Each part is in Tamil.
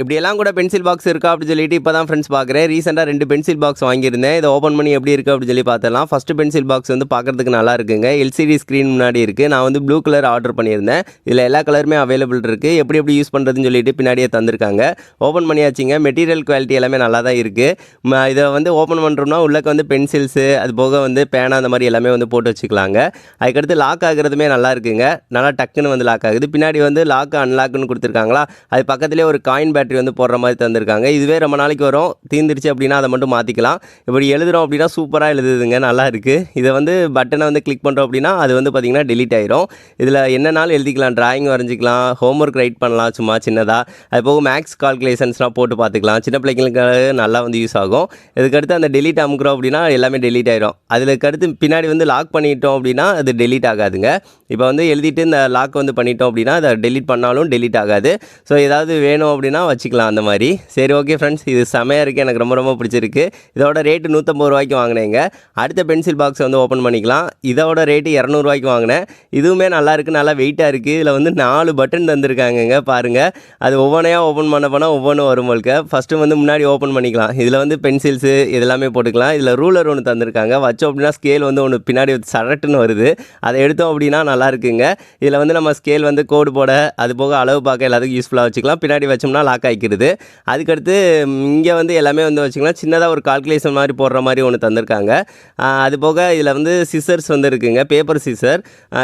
இப்படியெல்லாம் கூட பென்சில் பாக்ஸ் இருக்கா அப்படின்னு சொல்லிட்டு இப்போ தான் ஃப்ரெண்ட்ஸ் பார்க்குறேன் ரீசெண்டாக ரெண்டு பென்சில் பாக்ஸ் வாங்கியிருந்தேன். இதை ஓப்பன் பண்ணி எப்படி இருக்குது அப்படின்னு சொல்லி பார்த்தலாம் ஃபஸ்ட்டு பென்சில் பாக்ஸ் வந்து பார்க்குறதுக்கு நல்லா இருக்குங்க. எல்சிடி ஸ்க்ரீன் முன்னாடி இருக்குது நான் வந்து ப்ளூ கலர் ஆர்டர் பண்ணியிருந்தேன். இதில் எல்லா கலருமே அவைலபிள் இருக்குது எப்படி எப்படி யூஸ் பண்ணுறதுன்னு சொல்லிட்டு பின்னாடியே தந்திருக்காங்க. ஓப்பன் பண்ணியாச்சுங்க. மெட்டீரியல் குவாலிட்டி எல்லாமே நல்லா தான் இருக்குது இதை வந்து ஓப்பன் பண்ணுறோம்னா உள்ளக்க வந்து பென்சில்ஸு அது போக வந்து பேனா அந்த மாதிரி எல்லாமே வந்து போட்டு வச்சுக்கலாங்க. அதுக்கடுத்து லாக் ஆகுறதுமே நல்லா இருக்குங்க. நல்லா டக்குன்னு வந்து லாக் ஆகுது. பின்னாடி வந்து லாக் அன்லாக்னு கொடுத்துருக்காங்களா? அது பக்கத்துலேயே ஒரு காயின் பேட்டரி வந்து போடுற மாதிரி தந்திருக்காங்க. இதுவே ரொம்ப நாளைக்கு வரும். தீந்துருச்சு அப்படின்னா அதை மட்டும் மாற்றிக்கலாம் இப்படி எழுதுகிறோம் அப்படின்னா சூப்பராக எழுதுதுங்க. நல்லா இருக்குது இதை வந்து பட்டனை வந்து கிளிக் பண்ணுறோம் அப்படின்னா அது வந்து பார்த்திங்கன்னா டிலீட் ஆயிரும். இதில் என்னன்னாலும் எழுதிக்கலாம்? டிராயிங் வரைஞ்சிக்கலாம். ஹோம்ஒர்க் ரைட் பண்ணலாம் சும்மா சின்னதாக அது போக மேக்ஸ் கால்குலேஷன்ஸ்லாம் போட்டு பார்த்துக்கலாம் சின்ன பிள்ளைங்களுக்கு நல்லா வந்து யூஸ் ஆகும். இதுக்கடுத்து அந்த டெலிட் அமுக்கிறோம் அப்படின்னா எல்லாமே டெலீட் ஆயிரும். அதுக்கு அடுத்து பின்னாடி வந்து லாக் பண்ணிட்டோம் அப்படின்னா அது டெலீட் ஆகாதுங்க. இப்போ வந்து எழுதிட்டு இந்த லாக் வந்து பண்ணிட்டோம் அப்படின்னா அதை டெலிட் பண்ணாலும் டெலிட் ஆகாது. ஸோ ஏதாவது வேணும் அப்படின்னா வச்சுக்கலாம் அந்த மாதிரி. சரி ஓகே ஃப்ரெண்ட்ஸ் இது செமையாக இருக்குது எனக்கு ரொம்ப ரொம்ப பிடிச்சிருக்கு. இதோட ரேட்டு நூற்றம்பது ரூபாய்க்கு வாங்கினேங்க. அடுத்த பென்சில் பாக்ஸ் வந்து ஓப்பன் பண்ணிக்கலாம். இதோட ரேட்டு இரநூறுவாய்க்கு வாங்கினேன். இதுவுமே நல்லா இருக்குது நல்லா வெயிட்டாக இருக்குது இதில் வந்து நாலு பட்டன் தந்திருக்காங்கங்க. பாருங்கள் அது ஒவ்வொன்றையாக ஓப்பன் பண்ண போனால் ஒவ்வொன்றும் வரும் ஃபஸ்ட்டு வந்து முன்னாடி ஓப்பன் பண்ணிக்கலாம். இதில் வந்து பென்சில்ஸு இதெல்லாமே போட்டுக்கலாம். இதில் ரூலர் ஒன்று தந்திருக்காங்க. வச்சோம் அப்படின்னா ஸ்கேல் வந்து ஒன்று பின்னாடி சரட்டுன்னு வருது. அதை எடுத்தோம் அப்படின்னா நல்லா இருக்குங்க இதில் வந்து நம்ம ஸ்கேல் வந்து கோடு போட அது போக அளவு பார்க்க எல்லாத்துக்கும் யூஸ்ஃபுல்லாக வச்சுக்கலாம். பின்னாடி வச்சோம்னா லாக் ஆகிக்கிறது அதுக்கடுத்து இங்கே வந்து எல்லாமே வந்து வச்சுக்கலாம். சின்னதாக ஒரு கால்குலேஷன் மாதிரி போடுற மாதிரி ஒன்று தந்திருக்காங்க. அது போக இதில் வந்து சிசர்ஸ் வந்து இருக்குங்க. பேப்பர் சிசர்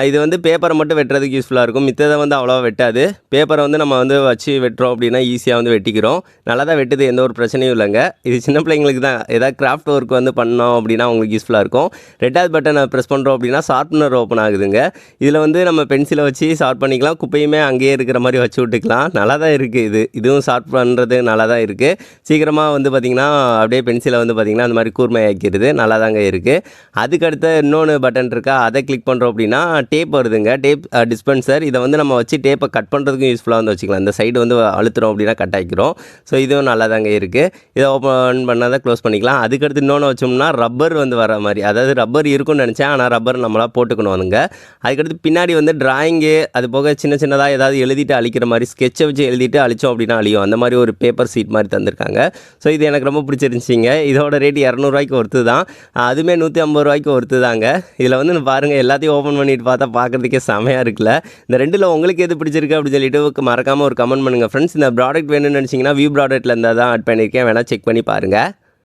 இது வந்து பேப்பரை மட்டும் வெட்டுறதுக்கு யூஸ்ஃபுல்லாக இருக்கும். மித்ததை வந்து அவ்வளோவா வெட்டாது. பேப்பரை வந்து நம்ம வந்து வச்சு வெட்டுறோம் அப்படின்னா ஈஸியாக வந்து வெட்டிக்கிறோம். நல்லா தான் வெட்டுது எந்த ஒரு பிரச்சனையும் இல்லைங்க. இது சின்ன பிள்ளைங்களுக்கு தான். ஏதாவது கிராஃப்ட் ஒர்க் வந்து பண்ணோம் அப்படின்னா அவங்களுக்கு யூஸ்ஃபுல்லாக இருக்கும். ரெண்டாவது பட்டனை ப்ரெஸ் பண்ணுறோம் அப்படின்னா ஷார்ப்னர் ஓப்பன் ஆகுதுங்க. இதில் வந்து நம்ம பென்சிலை வச்சு ஷார்ப் பண்ணிக்கலாம். குப்பையுமே அங்கேயே இருக்கிற மாதிரி வச்சு விட்டுக்கலாம். நல்லா தான் இருக்குது இது. இதுவும் ஷார்ப் பண்ணுறது நல்லா தான் இருக்குது சீக்கிரமாக வந்து பார்த்திங்கன்னா அப்படியே பென்சிலை வந்து பார்த்திங்கன்னா அந்த மாதிரி கூர்மையாக்கிடுது நல்லா தாங்க இருக்குது அதுக்கடுத்த இன்னொன்று பட்டன் இருக்கா? அதை கிளிக் பண்ணுறோம் அப்படின்னா டேப் வருதுங்க. டேப் டிஸ்பென்சர் இதை வந்து நம்ம வச்சு டேப்பை கட் பண்ணுறதுக்கும் யூஸ்ஃபுல்லாக வந்து வச்சுக்கலாம். இந்த சைடு வந்து அழுத்துறோம் அப்படின்னா கட் ஆகிக்கிறோம் ஸோ இதுவும் நல்லா தாங்க இருக்குது இதை ஓப்பன் பண்ணால் தான் க்ளோஸ் பண்ணிக்கலாம். அதுக்கடுத்து இன்னொன்று வச்சோம்னா ரப்பர் வந்து வர மாதிரி. அதாவது ரப்பர் இருக்கும்னு நினச்சேன். ஆனால் ரப்பர் நம்மளாக போட்டுக்கணும் வந்துங்க அதுக்கடுத்து பின்னாடி வந்து ட்ராயிங்கு அது போக சின்ன சின்னதாக ஏதாவது எழுதிட்டு அழிக்கிற மாதிரி ஸ்கெட்சை வச்சு எழுதிட்டு அழிச்சோம் அப்படின்னா அழியும். அந்த மாதிரி ஒரு பேப்பர் சீட் மாதிரி தந்திருக்காங்க. ஸோ இது எனக்கு ரொம்ப பிடிச்சிருந்துச்சிங்க. இதோட ரேட் இரநூறுவாய்க்கு ஒருத்து தான். அதுவுமே நூற்றி ஐம்பது ரூபாய்க்கு ஒருத்து தாங்க. இதில் வந்து பாருங்கள் எல்லாத்தையும் ஓப்பன் பண்ணிட்டு பார்த்தா பார்க்குறதுக்கே செமையாக இருக்குல்ல. இந்த ரெண்டில் உங்களுக்கு எது பிடிச்சிருக்கு அப்படின்னு சொல்லிட்டு மறக்காமல் ஒரு கமெண்ட் பண்ணுங்கள் ஃப்ரெண்ட்ஸ் இந்த ப்ராடக்ட் வேணும்னு நினச்சிங்கன்னா வியூ ப்ராடக்ட்டில் இருந்தால் தான் ஆட் பண்ணியிருக்கேன் வேணால் செக் பண்ணி பாருங்கள்